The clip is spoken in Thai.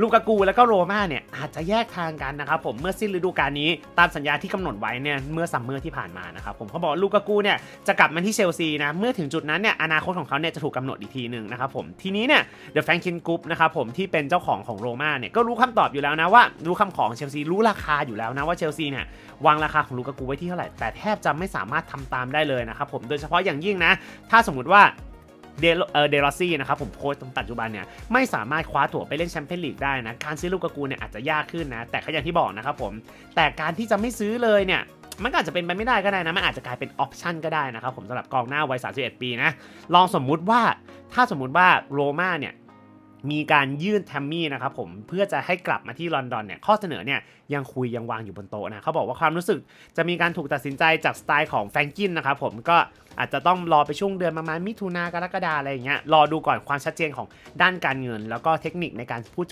ลูกากูแล้วก็โรม่าเนี่ยอาจจะแยกทางกันนะครับผมเมื่อสิ้นฤดูกาลนี้ตามสัญญาที่กำหนดไว้เนี่ยเมื่อซัมเมอร์ที่ผ่านมานะครับผมเขาบอกลูกากูเนี่ยจะกลับมาที่เชลซีนะเมื่อถึงจุดนั้นเนี่ยอนาคตของเขาเนี่ยจะถูกกำหนดอีกทีหนึ่งนะครับผมทีนี้เนี่ยเดอะแฟรงคินกรุ๊ปนะครับผมที่เป็นเจ้าของของโรม่าเนี่ยก็รู้คำตอบอยู่แล้วนะว่ารู้คำของเชลซีรู้ราคาอยู่แล้วนะว่าเชลซีเนี่ยวางราคาของลูกากูไว้ที่เท่าไหร่แต่แทบจะไม่สามารถทำตามได้เลยนะครับผมโดยเฉพาะอย่างยิ่งนะ ถ้าสมมติว่า เดลเออเดลอซี่นะครับผมโค้ชปัจจุบันเนี่ยไม่สามารถคว้าตั๋วไปเล่นแชมเปี้ยนลีกได้นะการซื้อลูกกูเนี่ยอาจจะยากขึ้นนะแต่ก็อย่างที่บอกนะครับผมแต่การที่จะไม่ซื้อเลยเนี่ยมันก็อาจจะเป็นไปไม่ได้ก็ได้นะ มันอาจจะกลายเป็นออปชันก็ได้นะครับผมสำหรับกองหน้าวัย 31 ปีนะ ลองสมมุติว่าถ้าสมมุติว่าโรม่าเนี่ย มีการยื่นแทมมี่นะครับผมเพื่อจะให้กลับมาที่ลอนดอนเนี่ยข้อเสนอเนี่ยยังคุยยังวางอยู่บนโต๊ะนะเขาบอกว่าความรู้สึกจะมีการถูกตัดสินใจจากสไตล์ของแฟรงกินนะครับผมก็อาจจะต้องรอไปช่วงเดือนประมาณมิถุนากรกฎาอะไรอย่างเงี้ยรอดูก่อนความชัดเจนของด้านการเงิน แล้วก็เทคนิคในการพูด